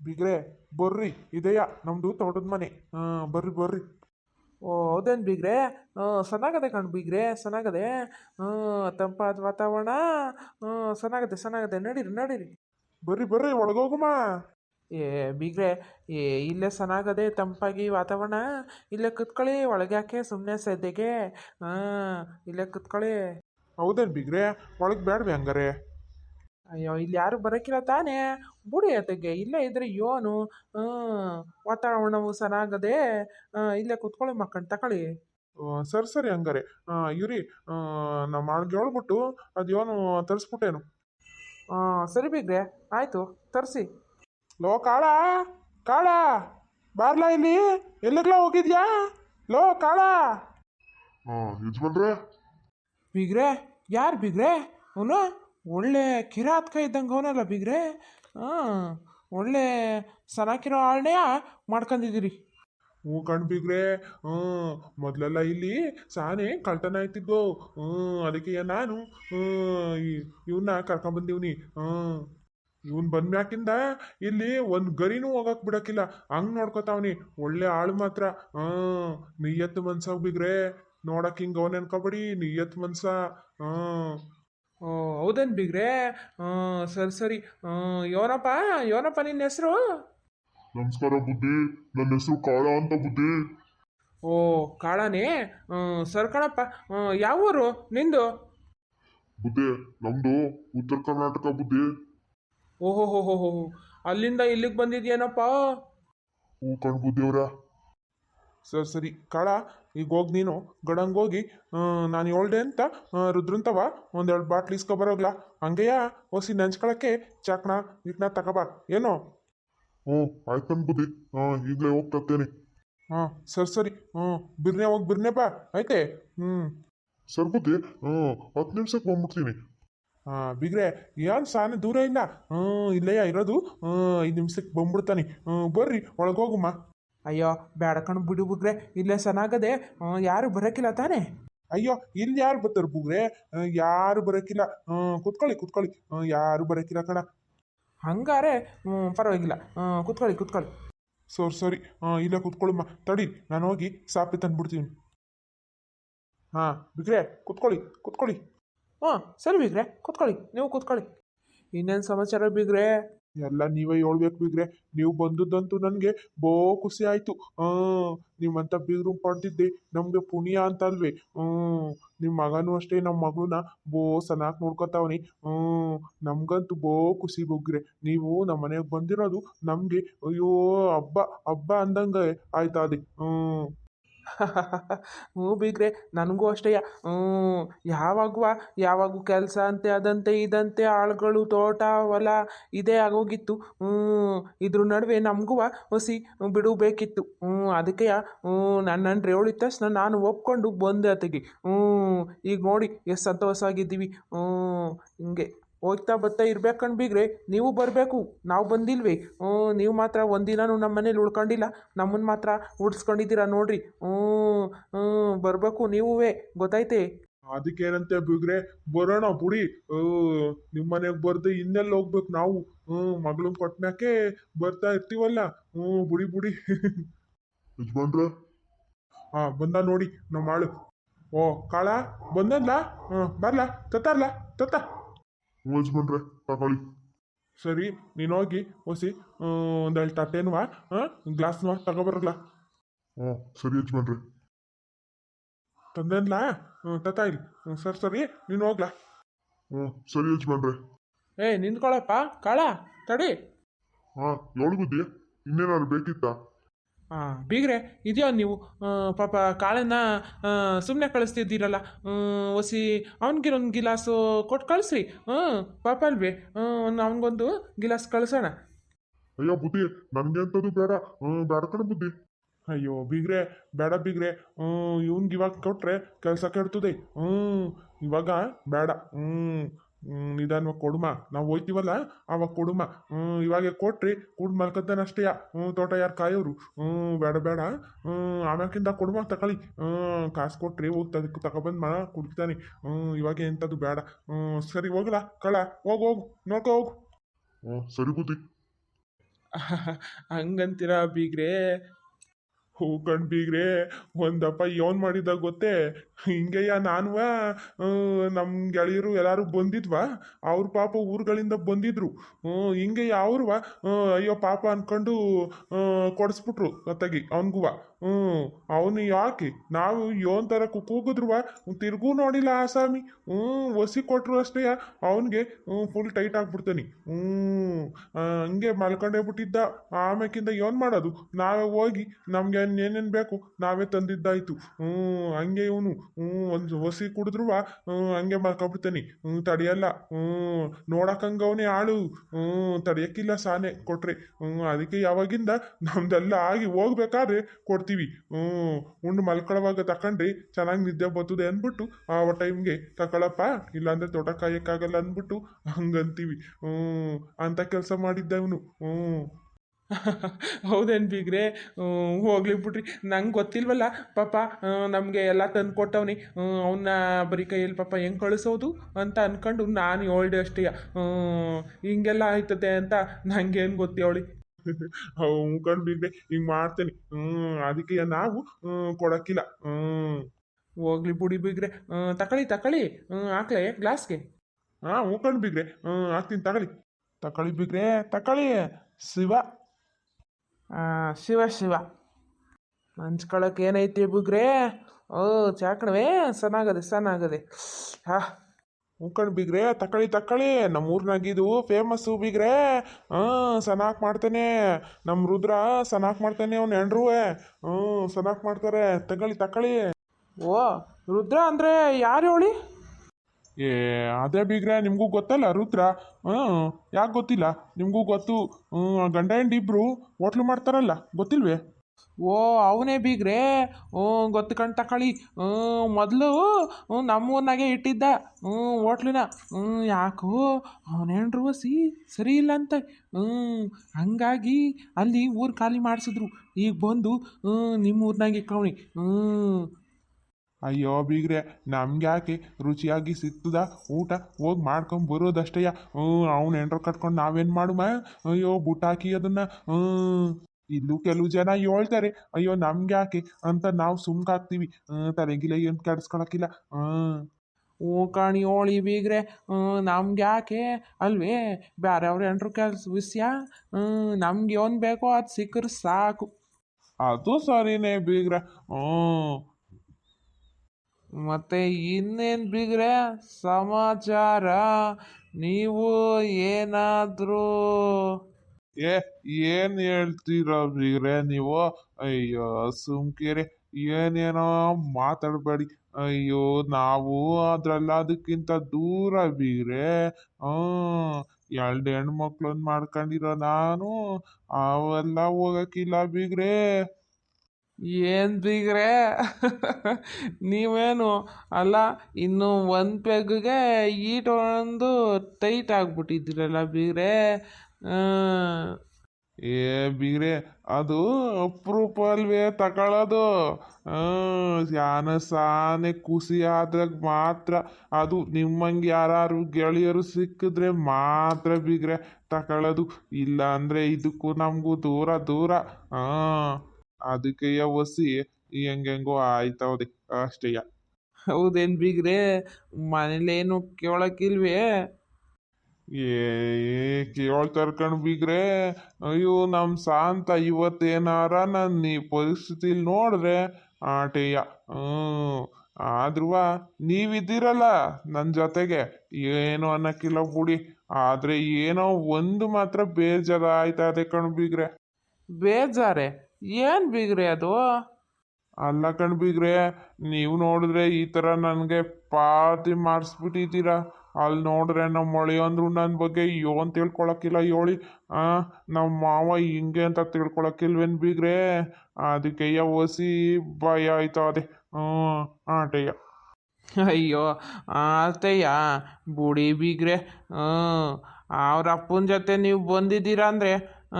ಬಿಗ್ರೆ, ಬರ್ರಿ, ಇದೆಯಾ? ನಮ್ಮದು ತೋಟದ ಮನೆ. ಹಾಂ, ಬರ್ರಿ ಬರ್ರಿ. ಓ, ಹೌದೇನು ಬಿಗ್ರೆ? ಚೆನ್ನಾಗದೆ ಕಣ್ ಬಿಗ್ರೆ ಚೆನ್ನಾಗದೆ ತಂಪಾದ ವಾತಾವರಣ. ಚೆನ್ನಾಗದೆ ಚೆನ್ನಾಗದೆ ನಡೀರಿ ನಡೀರಿ. ಬರ್ರಿ ಬರ್ರಿ ಒಳಗೋಗಮ್ಮ ಏ, ಬಿಗ್ರೆ, ಏ, ಇಲ್ಲೇ ಚೆನ್ನಾಗದೆ ತಂಪಾಗಿ ವಾತಾವರಣ. ಇಲ್ಲೇ ಕುತ್ಕೊಳ್ಳಿ ಒಳಗೆ ಯಾಕೆ ಸುಮ್ಮನೆ ಸದ್ಯಗೆ ಹಾಂ, ಇಲ್ಲೇ ಕುತ್ಕೊಳ್ಳಿ. ಹೌದೇನು ಬಿಗ್ರೆ? ಒಳಗೆ ಬೇಡವೆ ಹಂಗಾರೆ. ಅಯ್ಯೋ ಇಲ್ಲಿ ಯಾರು ಬರೋಕ್ಕಿಲ್ಲ ತಾನೇ? ಬುಡಿ ಅದಕ್ಕೆ ಇಲ್ಲೇ ಇದ್ರೆ ಯೋನು ವಾತಾವರಣವು ಚೆನ್ನಾಗದೆ ಇಲ್ಲೇ ಕುತ್ಕೊಳ್ಳಿ ಮಕ್ಕಳು ತಗೊಳ್ಳಿ. ಸರಿ ಸರಿ ಹಂಗಾರೆ. ಇವ್ರಿ ನಮ್ಮ ಆಳ್ಗೆ ಹೇಳ್ಬಿಟ್ಟು ಅದು ಯೋನು ತರಿಸ್ಬಿಟ್ಟೇನು. ಸರಿ ಬಿಗ್ರೆ ಆಯಿತು ತರಿಸಿ. ಲೋ ಕಾಳ ಕಾಳ ಬಾರ್ಲಾ ಇಲ್ಲಿ? ಎಲ್ಲಿಗ್ಲ ಹೋಗಿದ್ಯಾ? ಲೋ ಕಾಳ. ಬಿಗ್ರೆ ಯಾರು ಬಿಗ್ರೆ? ಅವನು ಒಳ್ಳೆ ಕಿರಾತ್ಕ ಇದ್ದಂಗೆ ಅವನಲ್ಲ ಬಿಗ್ರೆ? ಹಾಂ ಒಳ್ಳೆ ಸನಾಕಿರೋ ಆಳ್ನೆಯ ಮಾಡ್ಕೊಂಡಿದ್ದೀರಿ ಹ್ಞೂ ಕಣ್ ಬಿಗ್ರೆ ಹ್ಞೂ ಮೊದಲೆಲ್ಲ ಇಲ್ಲಿ ಸಾನೆ ಕಳ್ತನ ಆಯ್ತಿದ್ದು ಹ್ಞೂ ಅದಕ್ಕೆ ನಾನು ಇವನ್ನ ಕರ್ಕೊಂಬಂದಿವ್ನಿ. ಹ್ಞೂ ಇವನ್ ಬಂದ್ಮ್ಯಾಕಿಂದ ಇಲ್ಲಿ ಒಂದು ಗರಿನೂ ಹೋಗಕ್ಕೆ ಬಿಡೋಕ್ಕಿಲ್ಲ. ಹಂಗೆ ನೋಡ್ಕೊತಾವ್ನಿ. ಒಳ್ಳೆ ಆಳು ಮಾತ್ರ. ಹಾಂ ನಿಯತ್ ಮನ್ಸಾಗ ಬಿಗ್ರೆ. ನೋಡಕ್ ಹಿಂಗೆ ಅವನ್ ಅನ್ಕೋಬೇಡಿ ನಿಯತ್ ಮನ್ಸ? ಹ್ಮ್ ಓ ಹೌದೇನು ಬಿಗ್ರೆ? ಸರಿ ಸರಿ. ಯೋನಪ್ಪ ಯೋನಪ್ಪ ನಿನ್ನ ಹೆಸರು? ನಮಸ್ಕಾರ ಬುದ್ಧಿ. ನನ್ನ ಹೆಸರು ಕಾಳ ಅಂತ ಬುದ್ಧಿ. ಓ ಕಾಳನೇ? ಸರ್ ಕಣಪ್ಪ ಯಾವ ಊರು? ನಿಂದು? ಬುದ್ಧಿ ನಮ್ದು ಉತ್ತರ ಕರ್ನಾಟಕ ಬುದ್ಧಿ. ಓಹೋ ಹೋ ಹೋ ಹೋ ಅಲ್ಲಿಂದ ಇಲ್ಲಿಗೆ ಬಂದಿದ್ಯೇನಪ್ಪ? ಹೂ ಕಣ್ ಬುದ್ಧಿಯವ್ರ ಸರಿ ಸರಿ ಕಾಳ ಈಗ ಹೋಗಿ ನೀನು. ಗಡಂಗೋಗಿ ನಾನು ಹೇಳ್ದೆ ಅಂತ ರುದ್ರಂತವ ಒಂದೆರಡು ಬಾಟ್ಲಿ ಇಸ್ಕೊಬರೋಗ್ಲ ಹಂಗೆಯ ಹೊಸಿ ನೆಂಚ್ಕೊಳಕ್ಕೆ ಚಾಕ್ನ ಇಟ್ನ ತಗೋಬಾ ಏನೋ? ಹ್ಞೂ ಆಯ್ತು ಬುದ್ಧಿ ಹಾಂ ಈಗಲೇ ಹೋಗ್ತೇನೆ ಹಾಂ ಸರಿ ಸರಿ. ಹ್ಞೂ ಬಿರ್ನೆ ಹೋಗಿ ಬಿರ್ನೆ ಬಾ. ಆಯ್ತೆ? ಹ್ಞೂ. ಸರ್ ಬುದ್ಧಿ. ಹ್ಞೂ ಹತ್ತು ನಿಮಿಷಕ್ಕೆ ಬಂದ್ಬಿಡ್ತೀನಿ. ಹಾಂ ಬಿಗ್ರೆ ಏನು ಸಾನೆ ದೂರ ಇಲ್ಲ? ಹ್ಞೂ ಇಲ್ಲಯ್ಯ ಇರೋದು. ಹ್ಞೂ ಐದು ನಿಮಿಷಕ್ಕೆ ಬಂದ್ಬಿಡ್ತಾನೆ. ಹ್ಞೂ ಬರ್ರಿ ಒಳಗೆ ಹೋಗುಮ್ಮ ಅಯ್ಯೋ ಬೇಡ ಕಣ್ ಬಿಡು ಬುಗ್ರೆ ಇಲ್ಲೇ ಚೆನ್ನಾಗದೆ ಯಾರು ಬರೋಕ್ಕಿಲ್ಲ ತಾನೇ? ಅಯ್ಯೋ ಇಲ್ಲಿ ಯಾರು ಬರ್ತಾರೆ ಬುಗ್ರೆ? ಯಾರು ಬರೋಕ್ಕಿಲ್ಲ ಕುತ್ಕೊಳ್ಳಿ ಕುತ್ಕೊಳ್ಳಿ. ಯಾರು ಬರೋಕ್ಕಿಲ್ಲ ಕಣ. ಹಂಗಾರೆ ಪರವಾಗಿಲ್ಲ. ಕುತ್ಕೊಳ್ಳಿ ಕುತ್ಕೊಳ್ಳಿ. ಸರಿ ಸರಿ. ಇಲ್ಲೇ ಕುತ್ಕೊಳ್ಳಮ್ಮ. ತಡಿ ನಾನು ಹೋಗಿ ಸಾಪಿ ತಂದ್ಬಿಡ್ತೀನಿ. ಹಾಂ ಬಿಗ್ರೆ ಕುತ್ಕೊಳ್ಳಿ ಕುತ್ಕೊಳ್ಳಿ. ಹಾಂ ಸರಿ ಬಿಗ್ರೆ ಕೂತ್ಕೊಳ್ಳಿ. ನೀವು ಕೂತ್ಕೊಳ್ಳಿ. ಇನ್ನೇನು ಸಮಾಚಾರ ಬಿಗ್ರೆ? ಎಲ್ಲ ನೀವೇ ಹೇಳ್ಬೇಕು ಬಿಗ್ರೆ ನೀವು ಬಂದದ್ದಂತೂ ನನಗೆ ಬೋ ಖುಷಿ ಆಯಿತು. ಹಾಂ ನಿಮ್ಮಂಥ ಬೀಗ್ರು ಪಡೆದಿದ್ದೆ. ನಮಗೆ ಪುಣ್ಯ ಅಂತ ಅಲ್ವೇ ಹ್ಞೂ ನಿಮ್ಮ ಮಗನೂ ಅಷ್ಟೇ ನಮ್ಮ ಮಗಳನ್ನ ಬೋ ಚೆನ್ನಾಗಿ ನೋಡ್ಕೊತಾವನಿ. ಹ್ಞೂ, ನಮ್ಗಂತೂ ಬೋ ಖುಷಿ ಬುಗ್ರೆ ನೀವು ನಮ್ಮ ಮನೆಗೆ ಬಂದಿರೋದು ನಮಗೆ, ಅಯ್ಯೋ, ಹಬ್ಬ ಹಬ್ಬ ಅಂದಂಗೆ ಆಯ್ತಾ ಅದೇ ಹ್ಞೂ. ಹ್ಞೂ ಬಿಗ್ರೆ, ನನಗೂ ಅಷ್ಟೇ. ಹ್ಞೂ, ಯಾವಾಗುವ, ಯಾವಾಗೂ ಕೆಲಸ ಅಂತೆ ಅದಂತೆ, ಇದಂತೆ, ಆಳುಗಳು, ತೋಟ, ಹೊಲ, ಇದೇ ಆಗೋಗಿತ್ತು. ಇದ್ರ ನಡುವೆ ನಮಗೂ ಹೊಸಿ ಬಿಡಬೇಕಿತ್ತು ಹ್ಞೂ, ಅದಕ್ಕೆ ಹ್ಞೂ ನನ್ನ ರೇವಳಿ ತಕ್ಷಣ ನಾನು ಒಪ್ಕೊಂಡು ಬಂದೆ ಅತ್ತಿಗೆ. ಹ್ಞೂ, ಈಗ ನೋಡಿ, ಎಷ್ಟು ಸಂತೋಷವಾಗಿದ್ದೀವಿ. ಹ್ಞೂ, ಹಿಂಗೆ. ಹೋಗ್ತಾ ಬರ್ತಾ ಇರ್ಬೇಕು ಕಣ್ಬಿಗ್ರೆ ನೀವು ಬರಬೇಕು ನಾವು ಬಂದಿಲ್ವೇ? ಹ್ಞೂ ನೀವು ಮಾತ್ರ ಒಂದಿನೂ ನಮ್ಮ ಮನೇಲಿ ಉಳ್ಕೊಂಡಿಲ್ಲ. ನಮ್ಮನ್ನು ಮಾತ್ರ ಉಡ್ಸ್ಕೊಂಡಿದ್ದೀರಾ ನೋಡ್ರಿ. ಹ್ಞೂ ಹ್ಞೂ ಬರಬೇಕು ನೀವೇ ಗೊತ್ತಾಯ್ತೆ? ಅದಕ್ಕೇನಂತೆ ಬಿಗ್ರೆ ಬರೋಣ ಬುಡಿ. ನಿಮ್ಮ ಮನೆಗೆ ಬರ್ದು ಇನ್ನೆಲ್ಲ ಹೋಗ್ಬೇಕು ನಾವು. ಹ್ಞೂ ಮಗಳನ್ನ ಕೊಟ್ಮ್ಯಾಕೆ ಬರ್ತಾ ಇರ್ತೀವಲ್ಲ? ಹ್ಞೂ ಬುಡಿ ಬುಡಿ. ಯಜಮಾನ್ರ? ಹಾಂ ಬಂದ ನೋಡಿ ನಮ್ಮ ಆಳು. ಓ ಕಾಳ ಬಂದಲ್ಲ ಹ್ಞೂ ಬರ್ಲಾ ತತ್ತಾರ್ಲಾ ತತ್ತ. ಯಜಮಾನ್ರೆ ತಗೊಳ್ಳಿ. ಸರಿ ನೀನು ಹೋಗಿ ಒಂದೆರಡು ತಟ್ಟೆನುವ ಗ್ಲಾಸ್ ಗ್ಲಾಸ್ನುವ ತಗೊಬರಲ್ಲ ಹ್ಞೂ ಸರಿ ಯಜಮಾನ್ರೆ ತಂದೆನ್ಲ? ಹ್ಞೂ ತತ್ತ ಇಲ್ಲಿ ಹ್ಞೂ ಸರಿ ಸರಿ ನೀನು ಹೋಗ್ಲಾ. ಹ್ಞೂ ಸರಿ ಯಜಮಾನ್ರೆ ಏಯ್ ನಿಂತ್ಕೊಳಪ್ಪ ಕಾಳ ತಡಿ. ಹಾಂ ಏಳು ಬುದ್ಧಿ? ಇನ್ನೇನಾದ್ರು ಬೇಕಿತ್ತಾ? ಹಾಂ ಬೀಗ್ರೆ ಇದೆಯೋ ನೀವು? ಪಾಪ ಕಾಳನ್ನ ಸುಮ್ಮನೆ ಕಳಿಸ್ತಿದ್ದೀರಲ್ಲ. ಒಸಿ ಅವನಿಗಿರೊಂದು ಗಿಲಾಸು ಕೊಟ್ಟು ಕಳಿಸ್ರಿ. ಹ್ಞೂ ಪಾಪ ಅಲ್ವೇ? ಹ್ಞೂ ಅವನಿಗೊಂದು ಗಿಲಾಸ್ ಕಳಿಸೋಣ. ಅಯ್ಯೋ ಬುದ್ಧಿ ನನಗೆ ಅಂತದು ಬೇಡ. ಹ್ಞೂ ಬೇಡ ಕಣ ಬುದ್ಧಿ. ಅಯ್ಯೋ ಬೀಗ್ರೆ ಬೇಡ ಬೀಗ್ರೆ. ಹ್ಞೂ ಇವ್ನಿಗೆ ಇವಾಗ ಕೊಟ್ಟರೆ ಕೆಲಸ ಕೆಡ್ತದೆ ಹ್ಞೂ ಇವಾಗ ಬೇಡ. ಹ್ಞೂ ನಿಧಾನವಾಗಿ ಕೊಡುಮ. ನಾವು ಹೋಯ್ತೀವಲ್ಲ? ಅವಾಗ ಕೊಡುಮ. ಹ್ಞೂ ಇವಾಗ ಕೊಟ್ರಿ ಕುಡ್ ಮಲ್ಕತ್ತಾನ ಅಷ್ಟೇ ಹ್ಞೂ ತೋಟ ಯಾರು ಕಾಯೋರು? ಹ್ಞೂ ಬೇಡ ಬೇಡ ಹ್ಞೂ ಆಮ್ಯಾಕಿಂದ ಕೊಡುಮ ತಗೊಳ್ಳಿ ಹ್ಞೂ ಕಾಸು ಕೊಟ್ರಿ ಹೋಗಿ ತದಕ್ಕೆ ತಗೊಬಂದು ಮಾ ಕುಡ್ತಾನೆ ಹ್ಞೂ ಇವಾಗ ಎಂಥದ್ದು ಬೇಡ ಹ್ಞೂ ಸರಿ ಹೋಗಲ್ಲ ಕಳ. ಹೋಗು ಹೋಗು ನೋಡ್ಕೊ ಹೋಗು. ಹ್ಞೂ ಸರಿ ಬುದ್ಧಿ ಹಂಗಂತೀರ ಬೀಗ್ರೆ? ಹೂ ಕಣ್ ಬೀಗ್ರೆ ಒಂದಪ್ಪ ಯೋನ್ ಮಾಡಿದ ಗೊತ್ತೇ? ಹಿಂಗೆಯ ನಾನು ನಮ್ಮ ಗೆಳೆಯರು ಎಲ್ಲರೂ ಬಂದಿದ್ವಾ? ಅವ್ರ ಪಾಪ ಊರುಗಳಿಂದ ಬಂದಿದ್ರು. ಹಿಂಗೆ ಅವ್ರವ? ಅಯ್ಯೋ ಪಾಪ ಅನ್ಕೊಂಡು ಕೊಡಿಸ್ಬಿಟ್ರು ಅತ್ತಾಗಿ, ಅವನ್ಗುವ. ಹ್ಞೂ ಅವನು ಯಾಕೆ? ನಾವು ಯೋನ್ ಥರ ಕೂಗಿದ್ರುವ ತಿರ್ಗೂ ನೋಡಿಲ್ಲ ಆಸಾಮಿ. ಹ್ಞೂ ಒಸಿ ಕೊಟ್ರು ಅಷ್ಟೇ ಅವನಿಗೆ ಫುಲ್ ಟೈಟ್ ಆಗ್ಬಿಡ್ತಾನೆ. ಹ್ಞೂ ಆ, ಹಂಗೆ ಮಲ್ಕೊಂಡೇ ಬಿಟ್ಟಿದ್ದ. ಆಮೇಕಿಂದ ಏನು ಮಾಡೋದು? ನಾವೇ ಹೋಗಿ ನಮ್ಗೆ ಏನೇನು ಬೇಕು ನಾವೇ ತಂದಿದ್ದಾಯ್ತು. ಹ್ಞೂ ಹಂಗೆ ಇವನು. ಹ್ಞೂ ಒಂದು ಒಸಿ ಕುಡಿದ್ರುವ ಹಂಗೆ ಮಲ್ಕೊಂಬಿಡ್ತಾನೆ. ಹ್ಞೂ ತಡಿಯಲ್ಲ. ಹ್ಞೂ ನೋಡಕ್ಕಂಗವನೇ ಆಳು. ಹ್ಞೂ ತಡಿಯಕ್ಕಿಲ್ಲ ಸಾನೆ ಕೊಟ್ರೆ. ಹ್ಞೂ ಅದಕ್ಕೆ ಯಾವಾಗಿಂದ ನಮ್ದೆಲ್ಲ ಆಗಿ ಹೋಗ್ಬೇಕಾದ್ರೆ ಕೊಡ್ತೀವಿ ಹ್ಞೂ ಉಂಡು ಮಲ್ಕೊಳ್ಳುವಾಗ ತಕೊಂಡ್ರಿ ಚೆನ್ನಾಗಿ ನಿದ್ದೆ ಬರ್ತದೆ ಅಂದ್ಬಿಟ್ಟು ಆ ಟೈಮ್ಗೆ ತಕೊಳಪ್ಪ, ಇಲ್ಲಾಂದ್ರೆ ತೋಟ ಕಾಯಕ್ಕಾಗಲ್ಲ ಅಂದ್ಬಿಟ್ಟು ಹಂಗಂತೀವಿ. ಹ್ಞೂ ಅಂತ ಕೆಲಸ ಮಾಡಿದ್ದ ಅವನು ಹ್ಞೂ ಹೌದೇನು ಬೀಗ್ರೆ? ಹೋಗ್ಲಿ ಬಿಡ್ರಿ. ನಂಗೆ ಗೊತ್ತಿಲ್ವಲ್ಲ, ಪಾಪ ನಮಗೆ ಎಲ್ಲ ತಂದು ಕೊಟ್ಟವನಿ. ಅವನ್ನ ಬರೀ ಕೈಯಲ್ಲಿ ಪಾಪ ಹೆಂಗೆ ಕಳಿಸೋದು ಅಂತ ಅನ್ಕೊಂಡು ನಾನು ಹೇಳ್ದೆ ಅಷ್ಟೇ. ಹಿಂಗೆಲ್ಲ ಆಯ್ತದೆ ಅಂತ ನಂಗೇನು ಗೊತ್ತೇವಳಿ ಮುಖಂಡು ಬೀಗ್ರೆ ಹಿಂಗೆ ಮಾಡ್ತೇನೆ. ಹ್ಞೂ ಅದಕ್ಕೆ ನಾವು ಕೊಡಕ್ಕಿಲ್ಲ. ಹ್ಞೂ ಹೋಗ್ಲಿ ಬುಡಿ ಬಿಗ್ರೆ. ತಕೊಳ್ಳಿ ತಕೊಳ್ಳಿ ಹಾಕ್ಲೆ ಗ್ಲಾಸ್ಗೆ. ಹಾಂ ಮುಖಂಡು ಬಿಗ್ರೆ. ಹಾಕ್ತೀನಿ ತಗೊಳ್ಳಿ ತಕೊಳ್ಳಿ ಬಿಗ್ರೆ ತಕೊಳ್ಳಿ ಶಿವ. ಶಿವ ಶಿವ. ಹಂಚ್ಕೊಳಕ್ಕೆ ಏನೈತಿ ಬುಗ್ರೆ? ಓ, ಚಾಕಣವೇ. ಚೆನ್ನಾಗದೆ ಚೆನ್ನಾಗದೆ ಹಾ. ಉಂಕಣ್ ಬಿಗ್ರೆ ತಕೊಳ್ಳಿ ತಕೊಳ್ಳಿ ನಮ್ಮ ಊರಿನಾಗಿದು ಫೇಮಸ್ಸು ಬಿಗ್ರೆ. ಹಾಂ ಸನಾಕ್ ಮಾಡ್ತಾನೆ. ನಮ್ಮ ರುದ್ರ ಸನಾಕ್ ಮಾಡ್ತಾನೆ ಅವ್ನು ಹೆಂಡ್ರುವೆ ಹ್ಞೂ, ಸನಾಕ್ ಮಾಡ್ತಾರೆ. ತಗೊಳ್ಳಿ ತಕೊಳ್ಳಿ ಓ, ರುದ್ರ ಅಂದರೆ ಯಾರು ಹೇಳಿ? ಏ, ಅದೇ ಬಿಗ್ರೆ, ನಿಮಗೂ ಗೊತ್ತಲ್ಲ ರುದ್ರ? ಹ್ಞೂ, ಯಾಕೆ ಗೊತ್ತಿಲ್ಲ? ನಿಮಗೂ ಗೊತ್ತು. ಗಂಡ ಹೆಂಡಿ ಇಬ್ರು ಹೋಟ್ಲು ಮಾಡ್ತಾರಲ್ಲ, ಗೊತ್ತಿಲ್ವೇ? ಓ, ಅವನೇ ಬೀಗ್ರೆ. ಹ್ಞೂ, ಗೊತ್ತು ತಕೊಳ್ಳಿ ಹ್ಞೂ, ಮೊದಲು ನಮ್ಮೂರ್ನಾಗೆ ಇಟ್ಟಿದ್ದ, ಹ್ಞೂ, ಹೋಟ್ಲಿನ. ಹ್ಞೂ, ಯಾಕೋ, ಅವನೇನ್ರು ಸಿ, ಸರಿ ಇಲ್ಲ ಅಂತ. ಹ್ಞೂ, ಹಂಗಾಗಿ ಅಲ್ಲಿ ಊರು ಖಾಲಿ ಮಾಡಿಸಿದ್ರು. ಈಗ ಬಂದು, ಹ್ಞೂ ನಿಮ್ಮ ಊರ್ನಾಗೆ ಇಕ್ಕವಣಿ ಹ್ಞೂ. ಅಯ್ಯೋ ಬೀಗ್ರೆ ನಮ್ಗೆ ಯಾಕೆ ರುಚಿಯಾಗಿ ಸಿಕ್ತದ ಊಟ ಹೋಗಿ ಮಾಡ್ಕೊಂಡು ಬರೋದಷ್ಟೇಯ. ಹ್ಞೂ ಅವ್ನು ಎಂಟ್ರ ಕಟ್ಕೊಂಡು ನಾವೇನು ಮಾಡುಮ? ಅಯ್ಯೋ ಬುಟ್ಟಾಕಿ ಅದನ್ನ. ಹ್ಞೂ. ಇಲ್ಲೂ ಕೆಲವು ಜನ ಹೇಳ್ತಾರೆ, ಅಯ್ಯೋ, ನಮ್ಗೆ ಯಾಕೆ ಅಂತ ನಾವು ಸುಮ್ಕಾಗ್ತೀವಿ ತಲೆಗಿಲೆ ಏನು ಕೆಡಿಸ್ಕೊಳಕ್ಕಿಲ್ಲ. ಓ, ಕಾಣಿ ಹೋಳಿ ಬೀಗ್ರೆ ನಮ್ಗೆ ಯಾಕೆ? ಅಲ್ವೇ? ಬೇರೆಯವ್ರು ಎಂಟ್ರು ಕೆಲ್ಸ ವಿಷಯ? ನಮ್ಗೆ ಏನು ಬೇಕೋ ಅದು ಸಿಕ್ಕರೆ ಸಾಕು. ಅದು ಸರಿನೇ ಬೀಗ್ರೆ. ಹ್ಞೂ ಮತ್ತೆ ಇನ್ನೇನು ಬೀಗ್ರೆ? ಸಮಾಚಾರ? ನೀವು ಏನಾದರೂ ಏ, ಏನು ಹೇಳ್ತೀರ ಬೀಗ್ರೆ ನೀವು? ಅಯ್ಯೋ, ಸುಮ್ಕಿರಿ. ಏನೇನೋ ಮಾತಾಡಬೇಡಿ. ಅಯ್ಯೋ, ನಾವು ಅದ್ರಲ್ಲ ಅದಕ್ಕಿಂತ ದೂರ ಬೀಗ್ರೆ. ಹ್ಞೂ ಎರಡು ಹೆಣ್ಮಕ್ಳನ್ನ ಮಾಡ್ಕೊಂಡಿರೋ ನಾನು, ಅವೆಲ್ಲ ಹೋಗಕ್ಕಿಲ್ಲ ಬೀಗ್ರೆ. ಏನ್ ಬೀಗ್ರೆ? ನೀವೇನು, ಅಲ್ಲ, ಇನ್ನು ಒಂದು ಪೆಗ್ಗೆ ಈಟ್ ಒಂದು ಟೈಟ್ ಆಗ್ಬಿಟ್ಟಿದ್ದೀರಲ್ಲ ಬೀಗ್ರೆ. ಏ ಬಿಗ್ರೆ ಅದು ಅಪರೂಪ ಅಲ್ವೇ ತಗೊಳ್ಳೋದು ಯಾನ ಸಾನೆ ಖುಷಿ ಆದಾಗ ಮಾತ್ರ ಅದು ನಿಮ್ಮಂಗೆ ಯಾರು ಗೆಳೆಯರು ಸಿಕ್ಕಿದ್ರೆ ಮಾತ್ರ ಬಿಗ್ರೆ ತಗೊಳ್ಳೋದು ಇಲ್ಲ ಅಂದರೆ ಇದಕ್ಕೂ ನಮಗೂ ದೂರ ದೂರ. ಹಾಂ ಅದಕ್ಕೆ ಒಸಿ ಹೆಂಗೆಂಗೋ ಆಯ್ತಾವದೆ ಅಷ್ಟೇಯ. ಹೌದೇನು ಬೀಗ್ರೆ, ಮನೇಲೇನು ಕೇಳಕ್ಕಿಲ್ವೇ ಏ ಕೇಳ್ತಾರ ಕಣ್ ಬೀಗ್ರೆ ಅಯ್ಯೋ ನಮ್ಮ ಶಾಂತ ಇವತ್ತೇನಾರ ನನ್ನ ಈ ಪರಿಸ್ಥಿತಿಲಿ ನೋಡಿದ್ರೆ, ಆಟೇಯ ಹ್ಞೂ ಆದ್ರೂ ನೀವಿದ್ದೀರಲ್ಲ ನನ್ನ ಜೊತೆಗೆ. ಏನು ಅನ್ನಕ್ಕಿಲ್ಲ ಬಿಡಿ. ಆದರೆ ಏನೋ ಒಂದು ಮಾತ್ರ ಬೇಜಾರ ಆಯ್ತಾ ಅದೇ ಕಣ್ ಬೀಗ್ರೆ ಬೇಜಾರೆ? ಏನು ಬೀಗ್ರೆ ಅದು? ಅಲ್ಲ ಕಣ್ ಬೀಗ್ರೆ ನೀವು ನೋಡಿದ್ರೆ ಈ ಥರ ನನಗೆ ಪಾತಿ ಮಾಡಿಸ್ಬಿಟ್ಟಿದ್ದೀರಾ. ಅಲ್ಲಿ ನೋಡ್ರೆ ನಮ್ಮ ಅಂದ್ರು ನನ್ನ ಬಗ್ಗೆ ಯೋನ್ ತಿಳ್ಕೊಳಕ್ಕಿಲ್ಲ ಹೇಳಿ ಆ, ನಮ್ಮ ಮಾವ ಹಿಂಗೆ ಅಂತ ತಿಳ್ಕೊಳಕ್ಕಿಲ್ವೇನು ಬೀಗ್ರೆ? ಅದಕ್ಕೆ ಒಸಿ ಭಯ ಆಯ್ತು ಅದೇ. ಹ್ಞೂ ಆಟಯ್ಯ ಅಯ್ಯೋ ಆತಯ್ಯ ಬುಡಿ ಬೀಗ್ರೆ. ಹ್ಞೂ, ಅವ್ರ ಅಪ್ಪನ ಜೊತೆ ನೀವು ಬಂದಿದ್ದೀರಾ ಅಂದರೆ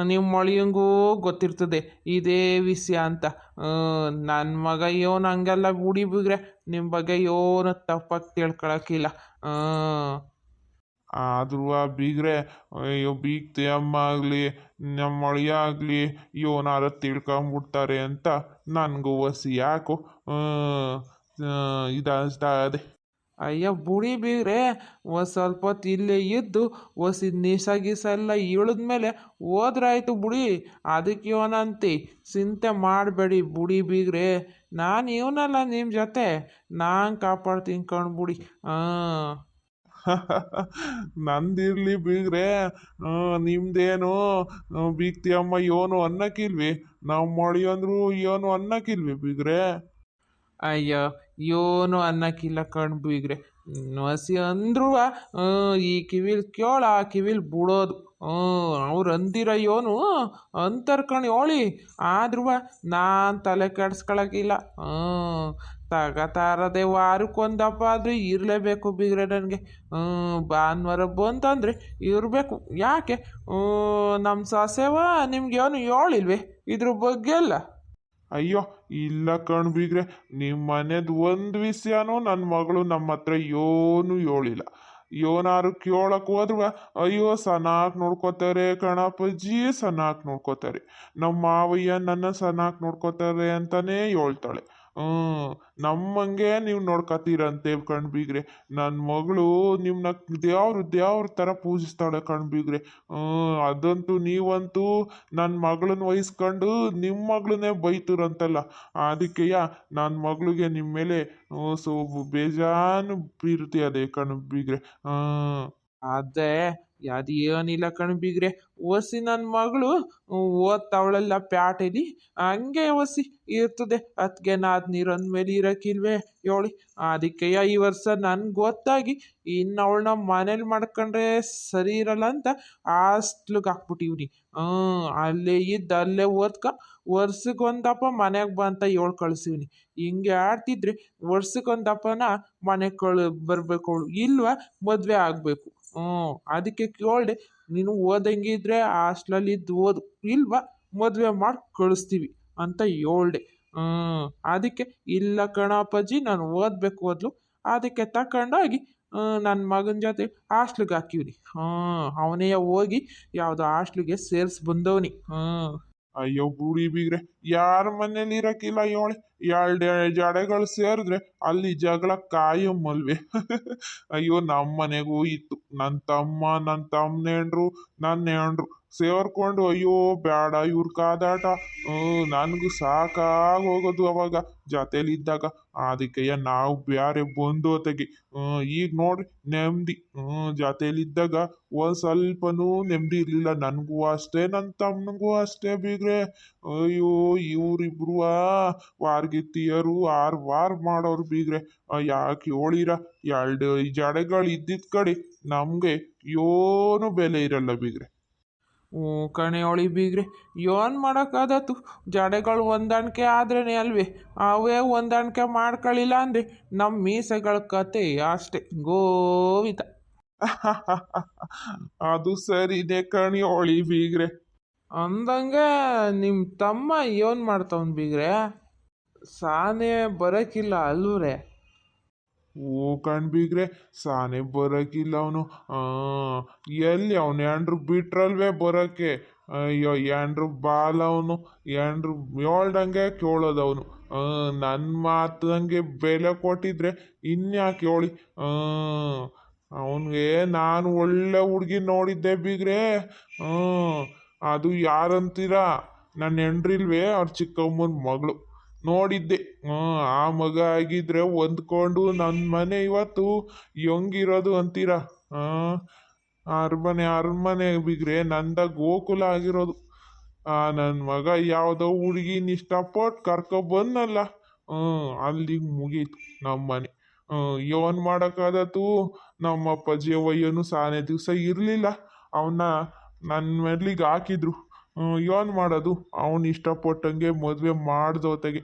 ನಿಮ್ಮ ಮೊಳಿಯಂಗೂ ಗೊತ್ತಿರ್ತದೆ. ಇದೇ ವಿಷಯ ಅಂತ. ನನ್ನ ಮಗ ಏನು ಹಂಗೆಲ್ಲ ಗುಡಿ ಬಿಗ್ರೆ ನಿಮ್ಮ ಬಗ್ಗೆ ಏನು ತಪ್ಪಾಗಿ ತಿಳ್ಕೊಳಕ್ಕಿಲ್ಲ ಆದ್ರೂ ಬೀಗ್ರೆ, ಅಯ್ಯೋ, ಬೀಗ್ತೆ ಅಮ್ಮ ಆಗಲಿ ನಮ್ಮ ಅಳಿಯ ಆಗಲಿ ಇವನಾರ ತಿಳ್ಕೊಂಬಿಡ್ತಾರೆ ಅಂತ ನನಗೂ ಒಸಿ ಯಾಕೋ ಇದಾಗ್ತಾ ಅದೇ ಅಯ್ಯ, ಬುಡಿ ಬೀಗ್ರೆ, ಒಂದು ಸ್ವಲ್ಪ ಹೊತ್ತು ಇಲ್ಲೇ ಇದ್ದು ಒಸಿ ನಿಸ ಗೀಸ ಎಲ್ಲ ಇಳಿದ್ಮೇಲೆ ಹೋದ್ರಾಯ್ತು ಬುಡಿ. ಅದಕ್ಕೆ ಇವನಂತಿ ಚಿಂತೆ ಮಾಡಬೇಡಿ ಬುಡಿ ಬೀಗ್ರೆ. ನಾನು ಇವನಲ್ಲ ನಿಮ್ಮ ಜೊತೆ. ನಾನು ಕಾಪಾಡ್ತೀನಿ ಕಣ್ಬುಡಿ ಹಾಂ ನಂದಿರಲಿ ಬೀಗ್ರೆ. ನಿಮ್ದೇನು? ಬೀಗ್ತಿ ಅಮ್ಮ, ಇವನು ಅನ್ನಕ್ಕಿಲ್ವಿ? ನಾವು ಮಳಿ ಅಂದ್ರು ಇವನು ಅನ್ನಕ್ಕಿಲ್ವಿ ಬೀಗ್ರೆ. ಅಯ್ಯೋ ಏನು ಅನ್ನಕ್ಕಿಲ್ಲ ಕಣ್ ಬೀಗ್ರೆ. ಹಸಿ ಅಂದ್ರೂ ಈ ಕಿವಿಲ್ ಕೇಳ ಆ ಕಿವಿಲ್ ಬಿಡೋದು. ಅವ್ರು ಅಂದಿರ ಯೋನು ಅಂತರ್ ಕಣ್ ಹೇಳಿ ಆದ್ರೂ ನಾನು ತಲೆ ಕೆಡ್ಸ್ಕೊಳಕಿಲ್ಲ ಹ್ಞೂ ತಗತಾರದೆ ವಾರಕ್ಕೊಂದಪ್ಪ ಆದರೂ ಇರಲೇಬೇಕು ಬೀಗ್ರೆ ನನಗೆ. ಭಾನುವಾರ ಬಂತಂದ್ರೆ ಇರಬೇಕು. ಯಾಕೆ? ನಮ್ಮ ಸೊಸೆವ ನಿಮ್ಗೆ ಏನು ಹೇಳಿಲ್ವೇ ಇದ್ರ ಬಗ್ಗೆ ಎಲ್ಲ ಅಯ್ಯೋ, ಇಲ್ಲ ಕಣ್ ಬೀಗ್ರೆ ನಿಮ್ಮ ಮನೆದು ಒಂದು ವಿಷಯನೂ ನನ್ನ ಮಗಳು ನಮ್ಮ ಹತ್ರ ಏನೂ ಹೇಳಿಲ್ಲ ಏನಾರು ಕೇಳಕ್ ಹೋದ್ರೂ ಅಯ್ಯೋ, ಸನಾಕ್ ನೋಡ್ಕೋತಾರೆ ಕಣಪ್ಪಾಜಿ, ಸನಾಕ್ ನೋಡ್ಕೋತಾರೆ. ನಮ್ಮ ಮಾವಯ್ಯ ನನ್ನ ಸನಾಕ್ ನೋಡ್ಕೋತಾರೆ ಅಂತಾನೆ ಹೇಳ್ತಾಳೆ ಹ್ಞೂ ನಮ್ಮಂಗೆ ನೀವು ನೋಡ್ಕೋತೀರಂತೆ ಕಣ್ ಬೀಗ್ರೆ ನನ್ನ ಮಗಳು ನಿಮ್ಮನ್ನ ದೇವ್ರು, ದೇವ್ರ ಥರ ಪೂಜಿಸ್ತಾಳೆ ಕಣ್ ಬೀಗ್ರೆ ಹ್ಞೂ ಅದಂತೂ ನೀವಂತೂ ನನ್ನ ಮಗಳನ್ನ ವಹಿಸ್ಕೊಂಡು ನಿಮ್ಮ ಮಗಳನ್ನೇ ಬೈತೀರಂತಲ್ಲ. ಅದಕ್ಕೆಯ ನನ್ನ ಮಗಳಿಗೆ ನಿಮ್ಮ ಮೇಲೆ ಸೊ ಬೇಜಾನು ಪ್ರೀತಿ ಅದೇ ಕಣ್ ಬೀಗ್ರೆ ಹಾಂ ಅದೇ ಅದು ಏನಿಲ್ಲ ಕಣ್ ಬಿಗ್ರೆ. ಒಸಿ ನನ್ನ ಮಗಳು ಓದ್ತಾವಳಲ್ಲ ಪ್ಯಾಟೆಲಿ, ಹಂಗೆ ಒಸಿ ಇರ್ತದೆ. ಅದಕ್ಕೆ ನಾದ್ ನೀರು ಅಂದ್ಮೇಲೆ ಇರಕ್ಕಿಲ್ವೇ ಹೇಳಿ ಅದಕ್ಕೆ ಈ ವರ್ಷ ನನ್ಗೆ ಗೊತ್ತಾಗಿ ಇನ್ನು ಅವಳನ್ನ ಮನೇಲಿ ಮಾಡ್ಕೊಂಡ್ರೆ ಸರಿ ಇರಲ್ಲ ಅಂತ ಹಾಸ್ಟ್ಲಿಗೆ ಹಾಕ್ಬಿಟ್ಟಿವ್ರಿ ಹ್ಞೂ ಅಲ್ಲೇ ಇದ್ದ ಅಲ್ಲೇ ಓದ್ಕ ವರ್ಷಕ್ಕೊಂದಪ್ಪ ಮನೆಗೆ ಬಂತ ಹೇಳ್ ಕಳ್ಸಿವ್ನಿ. ಹಿಂಗೆ ಆಡ್ತಿದ್ರೆ ವರ್ಷಕ್ಕೊಂದಪ್ಪನ ಮನೆಗೆ ಕಳ್ ಬರಬೇಕು ಅವಳು. ಇಲ್ವಾ, ಮದುವೆ ಆಗಬೇಕು. ಹ್ಞೂ ಅದಕ್ಕೆ ಕೇಳ್ದೆ, ನೀನು ಓದಂಗಿದ್ರೆ ಹಾಸ್ಟ್ಲಲ್ಲಿ ಇದ್ದು ಓದು, ಇಲ್ವಾ, ಮದುವೆ ಮಾಡಿ ಕಳಿಸ್ತೀವಿ ಅಂತ ಹೇಳ್ದೆ. ಹ್ಞೂ ಅದಕ್ಕೆ ಇಲ್ಲ ಕಣಪ್ಪಾಜಿ, ನಾನು ಓದಬೇಕು ಓದ್ಲು. ಅದಕ್ಕೆ ತಗೊಂಡೋಗಿ ನನ್ನ ಮಗನ ಜೊತೆ ಹಾಸ್ಟ್ಲಿಗೆ ಹಾಕಿವ್ರಿ ಹ್ಞೂ ಅವನೇ ಹೋಗಿ ಯಾವುದೋ ಹಾಸ್ಟ್ಲಿಗೆ ಸೇರಿಸಿ ಬಂದವನಿ. ಹ್ಞೂ ಅಯ್ಯೋ ಬುಡಿ ಬೀಗ್ರೆ, ಯಾರ ಮನೇಲಿ ಇರಕ್ಕಿಲ್ಲ ಹೇಳಿ ಎರಡು ಜಡೆಗಳು ಸೇರಿದ್ರೆ ಅಲ್ಲಿ ಜಗಳ ಕಾಯಮ್ಮಲ್ವೇ ಅಯ್ಯೋ ನಮ್ಮ ಮನೆಗೂ ಇತ್ತು. ನನ್ನ ತಮ್ಮ ನನ್ನ ತಮ್ಮನೇಣ್ರು ನನ್ನ ಹೆಂಡ್ರು ಸೇರ್ಕೊಂಡು, ಅಯ್ಯೋ ಬೇಡ ಇವ್ರ ಕಾದಾಟ. ನನಗೂ ಸಾಕಾಗಿ ಹೋಗೋದು ಅವಾಗ. ಜೊತೇಲಿ ಇದ್ದಾಗ ಅದಕ್ಕೆಯ ನಾವು ಬ್ಯಾರೆ ಬಂದು ತೆಗಿ ಈಗ ನೋಡ್ರಿ ನೆಮ್ಮದಿ ಜೊತೇಲಿದ್ದಾಗ ಒಂದು ಸ್ವಲ್ಪನೂ ನೆಮ್ಮದಿ ಇರಲಿಲ್ಲ. ನನಗೂ ಅಷ್ಟೇ ನನ್ನ ತಮ್ಮನಿಗೂ ಅಷ್ಟೇ ಬೀಗ್ರೆ. ಅಯ್ಯೋ, ಇವರಿಬ್ರು ವಾರ್ಗಿತ್ತಿಯರು, ಆರು ವಾರ್ ಮಾಡೋರು ಬೀಗ್ರೆ. ಯಾಕೆ ಹೇಳಿರ? ಎರಡು ಜಡೆಗಳು ಇದ್ದಿದ್ದ ಕಡೆ ನಮಗೆ ಏನೂ ಬೆಲೆ ಇರಲ್ಲ ಬೀಗ್ರೆ. ಹ್ಞೂ ಕಣೆ ಅವಳಿ ಬೀಗ್ರೆ, ಏನು ಮಾಡೋಕ್ಕಾದತ್ತು? ಜಡೆಗಳು ಹೊಂದಾಣಿಕೆ ಆದ್ರೇ ಅಲ್ವೇ? ಅವೇ ಹೊಂದಾಣಿಕೆ ಮಾಡ್ಕೊಳ್ಳಿಲ್ಲ ಅಂದರೆ ನಮ್ಮ ಮೀಸೆಗಳ ಕತೆ ಅಷ್ಟೇ. ಗೋವಿತ. ಅದು ಸರಿನೇ ಕಣಿ ಹೋಳಿ ಬೀಗ್ರೆ. ಅಂದಂಗೆ ನಿಮ್ಮ ತಮ್ಮ ಏನು ಮಾಡ್ತಾವನ್ ಬೀಗ್ರೆ? ಸಾನೆ ಬರೋಕ್ಕಿಲ್ಲ ಅಲ್ವ್ರೆ? ಓ ಕಣ್ ಬೀಗ್ರೆ ಸಾನೆ ಬರೋಕ್ಕಿಲ್ಲ ಅವನು. ಎಲ್ಲಿ ಅವನು? ಎಂಡ್ರು ಬಿಟ್ರಲ್ವೇ ಬರೋಕ್ಕೆ? ಅಯ್ಯೋ ಎಂಡ್ರು ಬಾಲ ಅವನು. ಎಂಡ್ರು ಹೇಳ್ದಂಗೆ ಕೇಳೋದು ಅವನು. ನನ್ನ ಮಾತಂಗೆ ಬೆಲೆ ಕೊಟ್ಟಿದ್ರೆ ಇನ್ಯಾಕೆ ಹೇಳಿ? ಅವನಿಗೆ ನಾನು ಒಳ್ಳೆ ಹುಡುಗಿ ನೋಡಿದ್ದೆ ಬೀಗ್ರೆ. ಅದು ಯಾರಂತೀರಾ? ನನ್ನ ಹೆಂಡ್ರಿಲ್ವೇ ಅವ್ರ ಚಿಕ್ಕಮ್ಮನ ಮಗಳು. ನೋಡಿದ್ದೆ. ಆ ಮಗ ಆಗಿದ್ರೆ ಹೊಂದ್ಕೊಂಡು ನನ್ನ ಮನೆ ಇವತ್ತು ಹೆಂಗಿರೋದು ಅಂತೀರ? ಅರಮನೆ ಅರಮನೆ ಬಿಗ್ರೆ, ನಂದ ಗೋಕುಲ ಆಗಿರೋದು. ಆ ನನ್ನ ಮಗ ಯಾವುದೋ ಹುಡುಗಿನ ಇಷ್ಟಪಟ್ಟು ಕರ್ಕೊಬಂದಲ್ಲ ಹ್ಞೂ ಅಲ್ಲಿಗೆ ಮುಗೀತು ನಮ್ಮ ಮನೆ. ಏನು ಮಾಡೋಕ್ಕಾದತ್ತು? ನಮ್ಮ ಅಪ್ಪಾಜಿ ಸಾನೆ ದಿವಸ ಇರಲಿಲ್ಲ. ಅವನ್ನ ನನ್ನ ಮೆರ್ಲಿಗೆ ಹಾಕಿದ್ರು. ಏನು ಮಾಡೋದು? ಅವನು ಇಷ್ಟಪಟ್ಟಂಗೆ ಮದುವೆ ಮಾಡ್ದೋತೆಗೆ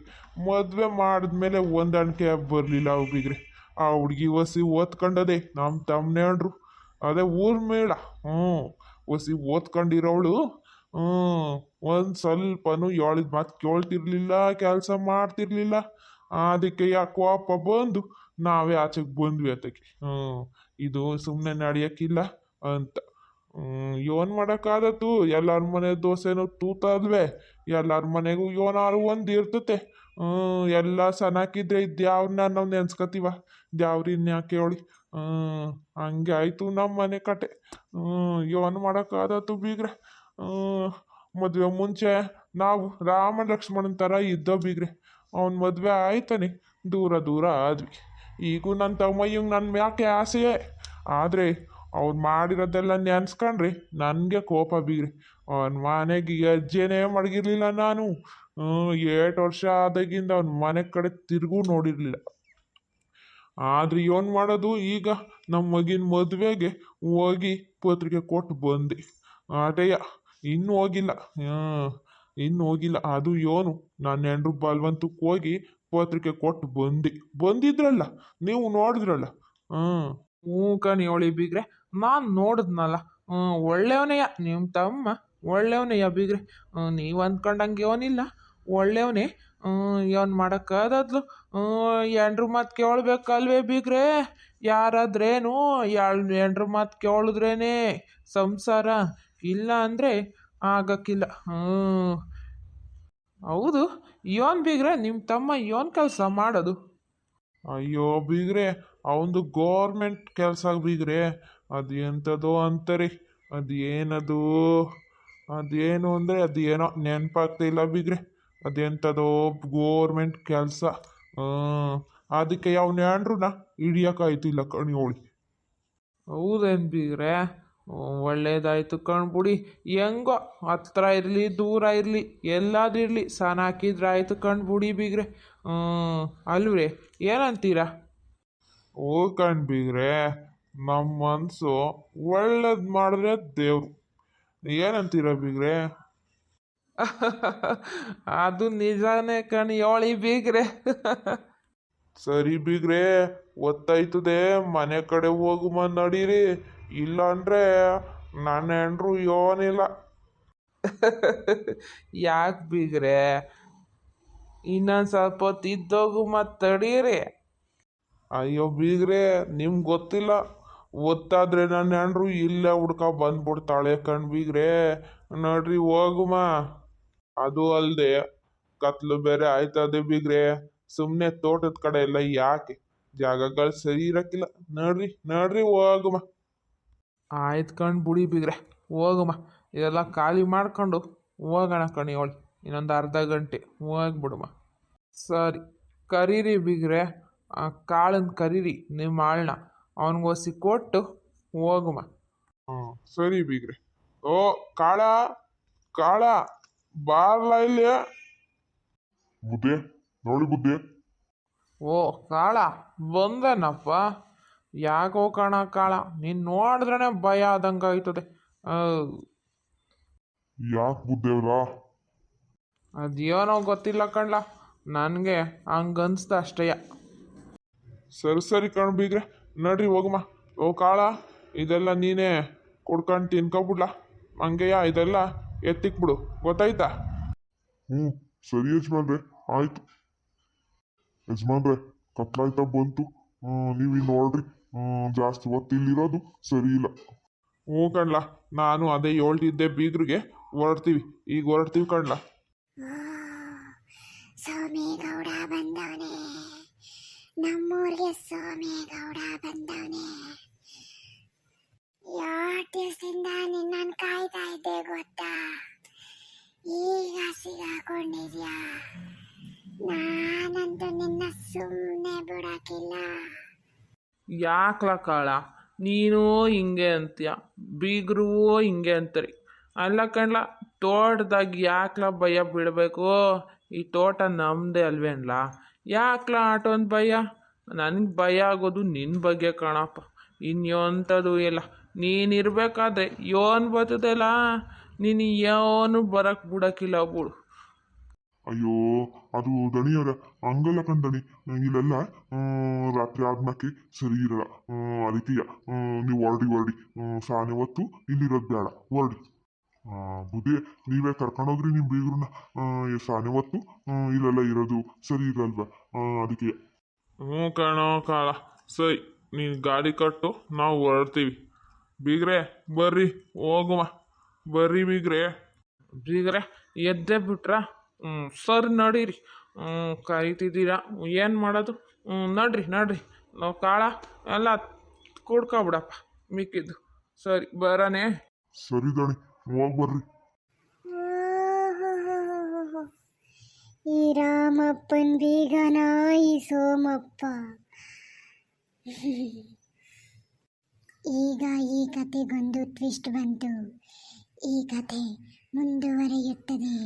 ಮದುವೆ ಮಾಡಿದ್ಮೇಲೆ ಹೊಂದಾಣಿಕೆ ಬರಲಿಲ್ಲ ಅವ್ರಿಗ್ರೆ ಆ ಹುಡುಗಿ ಒಸಿ ಓದ್ಕೊಂಡದೆ ನಮ್ಮ ತಮ್ಮನೇಣ್ರು ಅದೇ ಊರ್ ಮೇಳ. ಹ್ಞೂ ಒಸಿ ಓದ್ಕೊಂಡಿರೋವಳು ಹ್ಞೂ ಒಂದು ಸ್ವಲ್ಪನೂ ಹೇಳಿದ ಮಾತು ಕೇಳ್ತಿರ್ಲಿಲ್ಲ, ಕೆಲಸ ಮಾಡ್ತಿರ್ಲಿಲ್ಲ. ಅದಕ್ಕೆ ಯಾಕೆ ಕೋಪ ಬಂದು, ನಾವೇ ಆಚೆಗೆ ಬಂದ್ವಿ ಅದಕ್ಕೆ ಹ್ಞೂ ಇದು ಸುಮ್ಮನೆ ನಡೆಯೋಕ್ಕಿಲ್ಲ ಅಂತ. ಏನು ಮಾಡೋಕ್ಕಾದತ್ತು ಎಲ್ಲರ ಮನೆ ದೋಸೆನೂ ತೂತಲ್ವೇ ಎಲ್ಲರ ಮನೆಗೂ ಏನಾರು ಒಂದು ಇರ್ತತೆ. ಎಲ್ಲ ಸನಾಕಿದ್ರೆ ದ್ಯಾವ್ರನ್ನ ನಾವು ನೆನ್ಸ್ಕೊತೀವ? ದ್ಯಾವ್ರು ಇನ್ಯಾಕೆ ಹೇಳಿ ಹಂಗೆ ಆಯಿತು ನಮ್ಮ ಮನೆ ಕತೆ. ಏನು ಮಾಡೋಕ್ಕಾದತ್ತು ಬೀಗ್ರೆ. ಮದುವೆ ಮುಂಚೆ ನಾವು ರಾಮ ಲಕ್ಷ್ಮಣನ ಥರ ಇದ್ದೋ ಬೀಗ್ರೆ. ಅವ್ನ ಮದುವೆ ಆಯ್ತಾನೆ, ದೂರ ದೂರ ಆದ್ವಿ. ಈಗೂ ನನ್ನ ಇವ್ ನನ್ನ ಯಾಕೆ ಆಸೆಯೇ? ಆದರೆ ಅವ್ರು ಮಾಡಿರೋದೆಲ್ಲ ನೆನ್ಸ್ಕೊಂಡ್ರಿ. ನನಗೆ ಕೋಪ ಬೀರಿ ಅವ್ನ ಮನೆಗೆ ಹೆಜ್ಜೆನೇ ಮಡಗಿರ್ಲಿಲ್ಲ ನಾನು. ಏಟು ವರ್ಷ ಆದಾಗಿಂದ ಅವ್ನ ಮನೆ ಕಡೆ ತಿರುಗೂ ನೋಡಿರಲಿಲ್ಲ. ಆದ್ರೆ ಏನು ಮಾಡೋದು? ಈಗ ನಮ್ಮ ಮಗಿನ ಮದುವೆಗೆ ಹೋಗಿ ಪತ್ರಿಕೆ ಕೊಟ್ಟು ಬಂದೆ. ಅದೇಯ ಇನ್ನೂ ಹೋಗಿಲ್ಲ. ಇನ್ನೂ ಹೋಗಿಲ್ಲ. ಅದು ಏನು? ನಾನು ಹೆಂಡ್ರು ಬಲ್ವಂತಕ್ಕೆ ಹೋಗಿ ಪತ್ರಿಕೆ ಕೊಟ್ಟು ಬಂದೆ. ಬಂದಿದ್ರಲ್ಲ? ನೀವು ನೋಡಿದ್ರಲ್ಲ? ಹ್ಞೂ ಹ್ಞೂ ಕಣಿ ಅವಳಿ ಬೀಗ್ರೆ. ನಾನು ನೋಡಿದ್ನಲ್ಲ. ಒಳ್ಳೆಯವನೆಯ ನಿಮ್ಮ ತಮ್ಮ ಒಳ್ಳೆಯವನೆಯ ಬೀಗ್ರೆ. ನೀವು ಅಂದ್ಕೊಂಡಂಗೆ ಅವನಿಲ್ಲ ಒಳ್ಳೆಯವನೇ. ಇವನ್ ಮಾಡೋಕ್ಕಾದದ್ಲು. ಎಂಡ್ರ ಮಾತು ಕೇಳಬೇಕಲ್ವೇ ಬೀಗ್ರೆ. ಯಾರಾದ್ರೇನು, ಯಾಳ್ ಎಂಡ್ರ ಮಾತು ಕೇಳಿದ್ರೇನೆ ಸಂಸಾರ. ಇಲ್ಲ ಅಂದರೆ ಆಗಕ್ಕಿಲ್ಲ. ಹೌದು. ಇವನ್ ಬೀಗ್ರೆ ನಿಮ್ಮ ತಮ್ಮ ಇವನ್ ಕೆಲಸ ಮಾಡೋದು? ಅಯ್ಯೋ ಬೀಗ್ರೆ, ಅವಂದು ಗೋರ್ಮೆಂಟ್ ಕೆಲಸ ಬೀಗ್ರೆ. ಅದು ಎಂಥದೋ ಅಂತಾರೆ ಅದು ಏನದು ಅದೇನು ಅಂದರೆ ಅದು ಏನೋ ನೆನಪಾಗ್ತಾ ಇಲ್ಲ ಅದು ಎಂಥದೋ ಗೋರ್ಮೆಂಟ್ ಕೆಲಸ. ಅದಕ್ಕೆ ಯಾವ ಇಲ್ಲ ಹಿಡಿಯೋಕ್ಕಾಯ್ತಿಲ್ಲ ಕಣಿಯೋಳಿ ಹೌದೇನು ಬೀಗ್ರೆ ಒಳ್ಳೇದಾಯ್ತು ಕಣ್ಬಿಡಿ ಹೆಂಗೋ ಹತ್ರ ಇರಲಿ ದೂರ ಇರಲಿ ಎಲ್ಲಾದ್ರೂ ಇರಲಿ ಸನ ಹಾಕಿದ್ರೆ ಆಯ್ತು ಕಣ್ಬಿಡಿ ಬೀಗ್ರೆ. ಅಲ್ವ್ರಿ ಏನಂತೀರಾ? ಓ ಕಣ್ ಬೀಗ್ರೆ ನಮ್ಮ ಮನಸ್ಸು ಒಳ್ಳೇದು ಮಾಡಿದ್ರೆ ದೇವ್ರು. ಏನಂತೀರ ಬೀಗ್ರೆ? ಅದು ನಿಜಾನೇ ಕಣಿ ಯೋಳಿ ಬೀಗ್ರೆ? ಸರಿ ಬೀಗ್ರೆ ಒತ್ತಾಯ್ತದೆ ಮನೆ ಕಡೆ ಹೋಗು ನಡೀರಿ. ಇಲ್ಲಾಂದ್ರೆ ನನ್ನ ಹೆಂಡ್ರು ಯೋನಿಲ್ಲ ಯಾಕೆ ಬೀಗ್ರೆ? ಇನ್ನೊಂದು ಸ್ವಲ್ಪ ಹೊತ್ತು ಇದ್ದೋಗು ಮತ್ತೆ ತಡೀರಿ. ಅಯ್ಯೋ ಬೀಗ್ರೆ ನಿಮ್ಗೆ ಗೊತ್ತಿಲ್ಲ. ಒತ್ತಾದ್ರೆ ನನ್ನ ಹೆಂಡ್ರು ಇಲ್ಲೇ ಹುಡ್ಕ ಬಂದ್ಬಿಡ್ತಾಳೆ ಕಣ್ ಬೀಗ್ರೆ ನೋಡ್ರಿ ಹೋಗುಮ. ಅದು ಅಲ್ಲದೆ ಕತ್ಲು ಬೇರೆ ಆಯ್ತದೆ ಬೀಗ್ರೆ. ಸುಮ್ಮನೆ ತೋಟದ ಕಡೆ ಎಲ್ಲ ಯಾಕೆ? ಜಾಗಗಳು ಸರಿ ಇರಕ್ಕಿಲ್ಲ. ನೋಡ್ರಿ ನೋಡ್ರಿ ಹೋಗುಮ. ಆಯ್ತು ಕಣ್ ಬುಡಿ ಬೀಗ್ರೆ. ಹೋಗುಮ. ಇದೆಲ್ಲ ಖಾಲಿ ಮಾಡ್ಕೊಂಡು ಹೋಗೋಣ ಕಣಿ ಅವಳು ಇನ್ನೊಂದು ಅರ್ಧ ಗಂಟೆ ಹೋಗ್ಬಿಡುಮ. ಸರಿ. ಕರೀರಿ ಬೀಗ್ರೆ. ಕಾಳನ್ನು ಕರೀರಿ, ನಿಮ್ಮ ಆಳ್ನ. ಅವನಿಗೋಸಿ ಕೊಟ್ಟು ಹೋಗುಮ. ಹಾಂ ಸರಿ ಬೀಗ್ರೆ. ಓ ಕಾಳ ಕಾಳ ಬಾರ್ಲ ಇಲ್ಲ ಬುದ್ಧಿ ನೋಡಿ ಬುದ್ಧಿ. ಓ ಕಾಳ ಬಂದನಪ್ಪ. ಯಾಕೋ ಕಾಣ ಕಾಳ ನೀನ್ ನೋಡಿದ್ರೆ ಭಯ ಆದಂಗೆ ಆಯ್ತದೆ. ಯಾಕೆ ಬುದ್ಧೇವ್ರ ಅದೇನೋ ಗೊತ್ತಿಲ್ಲ ಕಣ್ಲ ನನಗೆ ಹಂಗನ್ಸ್ತ ಅಷ್ಟೇಯ ಸರಿ ಸರಿ ಕಣ್ ಬೀಗ್ರೆ. ನಡ್ರಿ ಹೋಗಮ್ಮ ಓ ಕಾಳ ಇದೆಲ್ಲ ನೀನೇ ಕೊಡ್ಕೊಂಡು ತಿನ್ಕೊಬಿಡ್ಲ. ಹಂಗೆಯ ಇದೆಲ್ಲ ಎತ್ತಿಕ್ಬಿಡು. ಗೊತ್ತಾಯ್ತಾ? ಹ್ಞೂ ಸರಿ ಯಜಮಾನ್ರೆ ಆಯ್ತು. ಯಜಮಾನ್ರೆ ಕತ್ಲಾಯ್ತಾ ಬಂತು. ನೀವು ಇಲ್ಲಿ ನೋಡ್ರಿ. ಹ್ಮ್, ಜಾಸ್ತಿ ಹೊತ್ತು ಇಲ್ಲಿರೋದು ಸರಿ ಇಲ್ಲ. ಹ್ಞೂ ಕಣ್ಲ ನಾನು ಅದೇ ಹೇಳ್ತಿದ್ದೆ ಬೀಗ್ರಿಗೆ ಹೊರಡ್ತೀವಿ ಈಗ ಹೊರಡ್ತೀವಿ ಕಣ್ಲ. ಸೋಮೇಗೌಡ ಬಂದವನೆ ನಮ್ಮೂರಿಗೆ ಸೋಮೇಗೌಡ ಬಂದವನೆ. ಎರಡು ದಿವಸದಿಂದ ನಿನ್ನನ್ನು ಕಾಯ್ತಾ ಇದ್ದೆ ಗೊತ್ತಾ? ಈಗ ಸಿಗಾಕೊಂಡಿದ್ಯಾ? ನಾನಂತೂ ನಿನ್ನ ಸುಮ್ಮನೆ ಬಿಡಕಿಲ್ಲ ಯಾಕ್ಲ ಕಾಳ? ನೀನು ಹಿಂಗೆ ಅಂತೀಯ? ಬೀಗರು ಹಿಂಗೆ ಅಂತಾರೆ. ಅಲ್ಲ ಕಣ್ಲ ತೋಟದಾಗ ಯಾಕ್ಲ ಭಯ ಬಿಡಬೇಕು? ಈ ತೋಟ ನಮ್ಮದೇ ಅಲ್ವೇನ್ಲ? ಯಾಕ್ಲ ಒಂದು ಭಯ? ನನಗೆ ಭಯ ಆಗೋದು ನಿನ್ನ ಬಗ್ಗೆ ಕಾಣಪ್ಪ. ಇನ್ಯೊಂಥದ್ದು ಇಲ್ಲ. ನೀನಿರಬೇಕಾದ್ರೆ ಯೋನ್ ಬರ್ತದಲ್ಲ ನೀನು ಯೋನು ಬರಕ್ಕೆ ಬಿಡಕ್ಕಿಲ್ಲ ಬಿಡು. ಅಯ್ಯೋ ಅದು ದಣಿಯರ ಹಂಗಲ್ಲ ಕಂದಣಿ ಇಲ್ಲೆಲ್ಲ ರಾತ್ರಿ ಆದ್ಮಕ್ಕೆ ಸರಿ ಇರಲ್ಲ. ಆ, ಅದಕ್ಕೆ ಆ, ನೀವು ಹೊರಡಿ ಹೊರಡಿ. ಸಾನೆ ಹೊತ್ತು ಇಲ್ಲಿರೋದು ಬೇಡ. ಹೊರಡಿ. ಆ, ಬುದ್ಧಿ ನೀವೇ ಕರ್ಕೊಂಡೋಗ್ರಿ ನಿಮ್ಮ ಬೀಗ್ರನ್ನ. ಸಾನೆ ಹೊತ್ತು ಇಲ್ಲೆಲ್ಲ ಇರೋದು ಸರಿ ಇರಲ್ವಾ? ಅದಕ್ಕೆ. ಹ್ಞೂ ಕಣೋ ಕಾಳ. ಸರಿ ನೀನು ಗಾಡಿ ಕಟ್ಟು ನಾವು ಹೊರಡ್ತೀವಿ. ಬೀಗ್ರೆ ಬರ್ರಿ ಹೋಗುವ. ಬರ್ರಿ ಬೀಗ್ರೆ. ಬೀಗ್ರೆ ಎದ್ದೆ ಬಿಟ್ರ? ಹ್ಞೂ ಸರಿ ನಡೀರಿ. ಹ್ಞೂ ಕರಿತಿದ್ದೀರಾ ಏನು ಮಾಡೋದು? ಹ್ಞೂ ನಡ್ರಿ ನಡ್ರಿ. ನಾವು ಕಾಳ ಎಲ್ಲ ಕೊಡ್ಕೊಬಿಡಪ್ಪ ಮಿಕ್ಕಿದ್ದು. ಸರಿ ಬರನೇ. ಸರಿ ದಣಿ. ಹೋಗಿ ಬರ್ರಿ ಈ ರಾಮಪ್ಪನ್ ಬೀಗನ ಸೋಮಪ್ಪ. ಈಗ ಈ ಕತೆಗೊಂದು ಟ್ವಿಸ್ಟ್ ಬಂತು. ಈ ಕಥೆ ಮುಂದುವರಿಯುತ್ತದೆ.